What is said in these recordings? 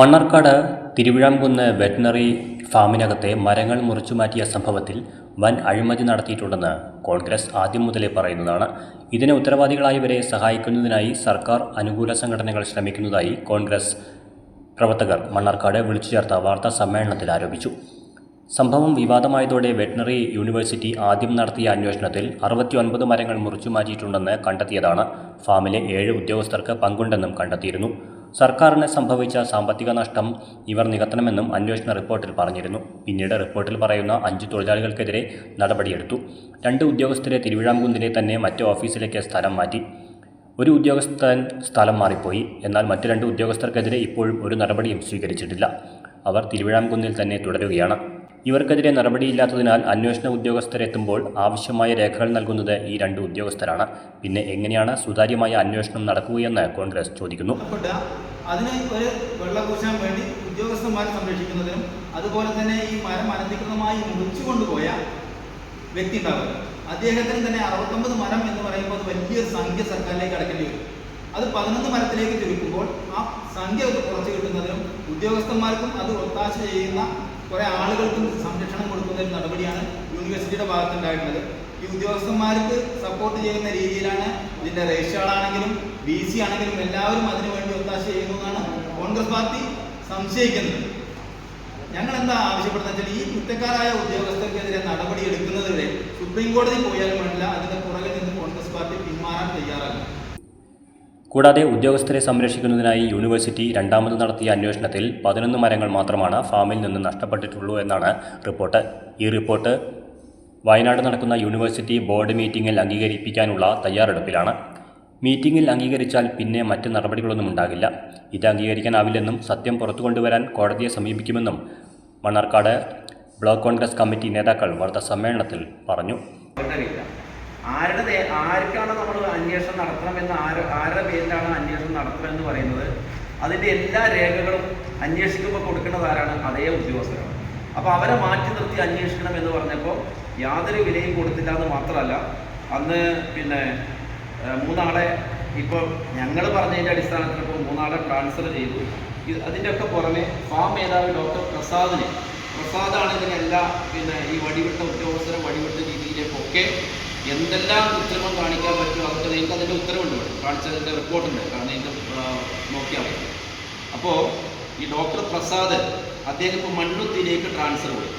Mannarkkad Thiruvizhamkunnu veterinary ഫാമിനകത്തെ മരങ്ങൾ മുറിച്ചു മാറ്റിയ സംഭവത്തിൽ വൻ അഴിമതി നടത്തിയിട്ടുണ്ടെന്ന് കോൺഗ്രസ് ആദ്യം മുതലേ പറയുന്നതാണ്. ഇതിന് ഉത്തരവാദികളായവരെ സഹായിക്കുന്നതിനായി സർക്കാർ അനുകൂല സംഘടനകൾ ശ്രമിക്കുന്നതായി കോൺഗ്രസ് പ്രവർത്തകർ മണ്ണാർക്കാട് വിളിച്ചു ചേർത്ത വാർത്താ സമ്മേളനത്തിൽ ആരോപിച്ചു. സംഭവം വിവാദമായതോടെ വെറ്റിനറി യൂണിവേഴ്സിറ്റി ആദ്യം നടത്തിയ അന്വേഷണത്തിൽ അറുപത്തിയൊൻപത് മരങ്ങൾ മുറിച്ചു മാറ്റിയിട്ടുണ്ടെന്ന് കണ്ടെത്തിയതാണ്. ഫാമിലെ ഏഴ് ഉദ്യോഗസ്ഥർക്ക് പങ്കുണ്ടെന്നും കണ്ടെത്തിയിരുന്നു. സർക്കാരിന് സംഭവിച്ച സാമ്പത്തിക നഷ്ടം ഇവർ നികത്തണമെന്നും അന്വേഷണ റിപ്പോർട്ടിൽ പറഞ്ഞിരുന്നു. പിന്നീട് റിപ്പോർട്ടിൽ പറയുന്ന അഞ്ച് തൊഴിലാളികൾക്കെതിരെ നടപടിയെടുത്തു. രണ്ട് ഉദ്യോഗസ്ഥരെ തിരുവിഴാംകുന്നിലെ തന്നെ മറ്റു ഓഫീസിലേക്ക് സ്ഥലം മാറ്റി. ഒരു ഉദ്യോഗസ്ഥൻ സ്ഥലം മാറിപ്പോയി. എന്നാൽ മറ്റു രണ്ട് ഉദ്യോഗസ്ഥർക്കെതിരെ ഇപ്പോഴും ഒരു നടപടിയും സ്വീകരിച്ചിട്ടില്ല. അവർ തിരുവിഴാംകുന്നിൽ തന്നെ തുടരുകയാണ്. ഇവർക്കെതിരെ നടപടിയില്ലാത്തതിനാൽ അന്വേഷണ ഉദ്യോഗസ്ഥരെത്തുമ്പോൾ ആവശ്യമായ രേഖകൾ നൽകുന്നത് ഈ രണ്ട് ഉദ്യോഗസ്ഥരാണ്. പിന്നെ എങ്ങനെയാണ് സുതാര്യമായ അന്വേഷണം നടക്കുകയെന്ന് കോൺഗ്രസ് ചോദിക്കുന്നു. അതിന് ഒരു വെള്ളപൂശാൻ വേണ്ടി ഉദ്യോഗസ്ഥന്മാരെ സംരക്ഷിക്കുന്നതിനും അതുപോലെ തന്നെ ഈ മരം അനധികൃതമായി മുറിച്ചു കൊണ്ടുപോയ വ്യക്തി ഉണ്ടാവുക അദ്ദേഹത്തിന് തന്നെ അറുപത്തൊമ്പത് മരം എന്ന് പറയുമ്പോൾ അത് വലിയൊരു സംഖ്യ സർക്കാരിലേക്ക് അടക്കേണ്ടി വരും. അത് പതിനൊന്ന് മരത്തിലേക്ക് ചുരുക്കുമ്പോൾ ആ സംഖ്യ കുറച്ച് കിട്ടുന്നതിനും ഉദ്യോഗസ്ഥന്മാർക്കും അത് ഒത്താശ ചെയ്യുന്ന കുറെ ആളുകൾക്കും സംരക്ഷണം കൊടുക്കുന്ന ഒരു നടപടിയാണ് യൂണിവേഴ്സിറ്റിയുടെ ഭാഗത്തുണ്ടായിട്ടുള്ളത്. ഈ ഉദ്യോഗസ്ഥന്മാർക്ക് സപ്പോർട്ട് ചെയ്യുന്ന രീതിയിലാണ് ഇതിന്റെ രജിസ്ട്രാളാണെങ്കിലും ബി സി ആണെങ്കിലും എല്ലാവരും അതിനു വേണ്ടി ഒത്താശ ചെയ്യുന്നു എന്നാണ് കോൺഗ്രസ് പാർട്ടി സംശയിക്കുന്നത്. ഞങ്ങൾ എന്താ ആവശ്യപ്പെടുന്നത് വെച്ചാൽ ഈ കുറ്റക്കാരായ ഉദ്യോഗസ്ഥർക്കെതിരെ നടപടി എടുക്കുന്നതുവരെ സുപ്രീം കോടതി പോയാലും വേണ്ടില്ല അതിന്റെ പുറകിൽ നിന്ന് കോൺഗ്രസ് പാർട്ടി പിന്മാറാൻ തയ്യാറല്ല കൂടാതെ ഉദ്യോഗസ്ഥരെ സംരക്ഷിക്കുന്നതിനായി യൂണിവേഴ്സിറ്റി രണ്ടാമത് നടത്തിയ അന്വേഷണത്തിൽ പതിനൊന്ന് മരങ്ങൾ മാത്രമാണ് ഫാമിൽ നിന്ന് നഷ്ടപ്പെട്ടിട്ടുള്ളൂ എന്നാണ് റിപ്പോർട്ട്. ഈ റിപ്പോർട്ട് വയനാട് നടക്കുന്ന യൂണിവേഴ്സിറ്റി ബോർഡ് മീറ്റിംഗിൽ അംഗീകരിപ്പിക്കാനുള്ള തയ്യാറെടുപ്പിലാണ്. മീറ്റിംഗിൽ അംഗീകരിച്ചാൽ പിന്നെ മറ്റ് നടപടികളൊന്നും ഉണ്ടാകില്ല. ഇത് അംഗീകരിക്കാനാവില്ലെന്നും സത്യം പുറത്തു കൊണ്ടുവരാൻ കോടതിയെ സമീപിക്കുമെന്നും മണ്ണാർക്കാട് ബ്ലോക്ക് കോൺഗ്രസ് കമ്മിറ്റി നേതാക്കൾ വാർത്താ സമ്മേളനത്തിൽ പറഞ്ഞു ആരുടെ ആർക്കാണ് നമ്മൾ അന്വേഷണം നടത്തണമെന്ന് ആര് ആരുടെ പേരിലാണ് അന്വേഷണം നടത്തണമെന്ന് പറയുന്നത്? അതിന്റെ എല്ലാ രേഖകളും അന്വേഷിക്കുമ്പോൾ കൊടുക്കുന്നത് ആരാണ്? അതേ ഉദ്യോഗസ്ഥരാണ്. അപ്പോൾ അവരെ മാറ്റി നിർത്തി അന്വേഷിക്കണം എന്ന് പറഞ്ഞപ്പോൾ യാതൊരു വിലയും കൊടുത്തില്ല എന്ന് മാത്രമല്ല അന്ന് പിന്നെ മൂന്നാളെ ഇപ്പോൾ ഞങ്ങൾ പറഞ്ഞതിന്റെ അടിസ്ഥാനത്തിൽ ഇപ്പോൾ മൂന്നാളെ ട്രാൻസ്ഫർ ചെയ്തു. അതിന്റെയൊക്കെ പുറമെ ഫാം മേധാവി ഡോക്ടർ പ്രസാദിനെ പ്രസാദാണ് ഇതിനെല്ലാം പിന്നെ ഈ വടിവിട്ട ഉദ്യോഗസ്ഥരെ വടിവിട്ട രീതിയിലേക്കൊക്കെ എന്തെല്ലാം കൃത്രിമം കാണിക്കാൻ പറ്റും അതൊക്കെ നിങ്ങൾക്ക് അതിന്റെ ഉത്തരവുണ്ട് ഇവിടെ. കാണിച്ചതിന്റെ റിപ്പോർട്ടുണ്ട്. കാരണം ഇതിന്റെ നോക്കിയാൽ മതി. അപ്പോൾ ഈ ഡോക്ടർ പ്രസാദ് അദ്ദേഹം ഇപ്പോൾ മണ്ണുത്തിയിലേക്ക് ട്രാൻസ്ഫർ പോയി.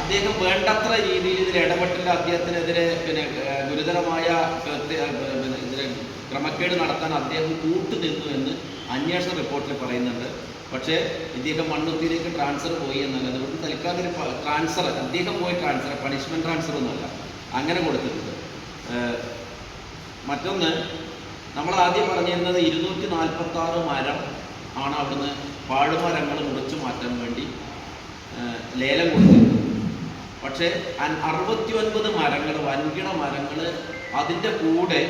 അദ്ദേഹം വേണ്ടത്ര രീതിയിൽ ഇതിൽ ഇടപെട്ടില്ല. അദ്ദേഹത്തിനെതിരെ പിന്നെ ഗുരുതരമായ ഇതിലെ ക്രമക്കേട് നടത്താൻ അദ്ദേഹം കൂട്ടുനിന്നു എന്ന് അന്വേഷണ റിപ്പോർട്ടിൽ പറയുന്നുണ്ട്. പക്ഷേ ഇദ്ദേഹം മണ്ണുത്തിയിലേക്ക് ട്രാൻസ്ഫർ പോയി എന്നല്ല അതുകൊണ്ട് തൽക്കാലം ഒരു ട്രാൻസ്ഫർ അദ്ദേഹം പോയി ട്രാൻസ്ഫർ പണിഷ്മെന്റ് ട്രാൻസ്ഫർ ഒന്നുമല്ല. അങ്ങനെ കൊടുത്തിട്ടുണ്ട്. മറ്റൊന്ന് നമ്മൾ ആദ്യം പറഞ്ഞിരുന്നത് ഇരുന്നൂറ്റി നാൽപ്പത്തി ആറ് മരം ആണ് അവിടുന്ന് പാഴുമരങ്ങൾ മുറിച്ചു മാറ്റാൻ വേണ്ടി ലേലം കൊടുത്തിരുന്നത്. പക്ഷേ അറുപത്തി ഒൻപത് മരങ്ങൾ വൻകിട മരങ്ങൾ അതിന്റെ കൂടെ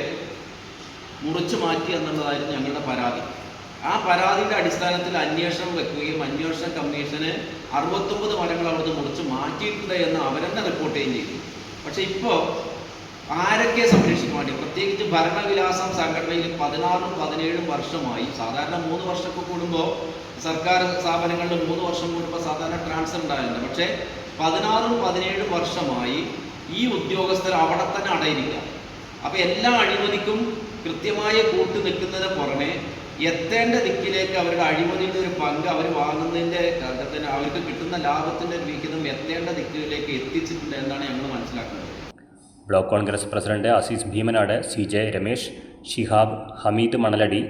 മുറിച്ചു മാറ്റി എന്നുള്ളതായിരുന്നു ഞങ്ങളുടെ പരാതി. ആ പരാതിയുടെ അടിസ്ഥാനത്തിൽ അന്വേഷണം വെക്കുകയും അന്വേഷണ കമ്മീഷന് അറുപത്തൊമ്പത് മരങ്ങൾ അവിടുന്ന് മുറിച്ച് മാറ്റിയിട്ടുണ്ട് എന്ന് അവരെന്നെ റിപ്പോർട്ട് ചെയ്യുകയും ചെയ്തു. പക്ഷേ ഇപ്പോ ആരൊക്കെ സംരക്ഷിക്കാൻ വേണ്ടി? പ്രത്യേകിച്ച് ഭരണവിലാസം സംഘടനയിൽ പതിനാറും പതിനേഴും വർഷമായി. സാധാരണ മൂന്ന് വർഷമൊക്കെ കൂടുമ്പോൾ സർക്കാർ സ്ഥാപനങ്ങളിൽ മൂന്ന് വർഷം കൂടുമ്പോൾ സാധാരണ ട്രാൻസ്ഫർ ഉണ്ടായിട്ടുണ്ട് പക്ഷേ പതിനാറും പതിനേഴും വർഷമായി ഈ ഉദ്യോഗസ്ഥർ അവിടെ തന്നെ അടയിരിക്കുക. അപ്പോൾ എല്ലാ അഴിമതിക്കും കൃത്യമായ കൂട്ടു നിൽക്കുന്നതിന് പുറമെ എത്തേണ്ട ദിക്കിലേക്ക് അവരുടെ അഴിമതിയുടെ ഒരു പങ്ക് അവർ വാങ്ങുന്നതിന്റെ അവർക്ക് കിട്ടുന്ന ലാഭത്തിന്റെ ഒരു വിഹിതം എത്തേണ്ട ദിക്കിലേക്ക് എത്തിച്ചിട്ടുണ്ട് എന്നാണ് ഞങ്ങൾ മനസ്സിലാക്കുന്നത്. Block Congress president Azeez Bheemanad C J Ramesh Shihab Hameed Manaladi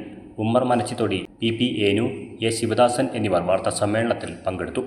Ummer Manachithodi P P Enu A Sivadasan എന്നിവർ വാർത്താ സമ്മേളനത്തിൽ പങ്കെടുത്തു.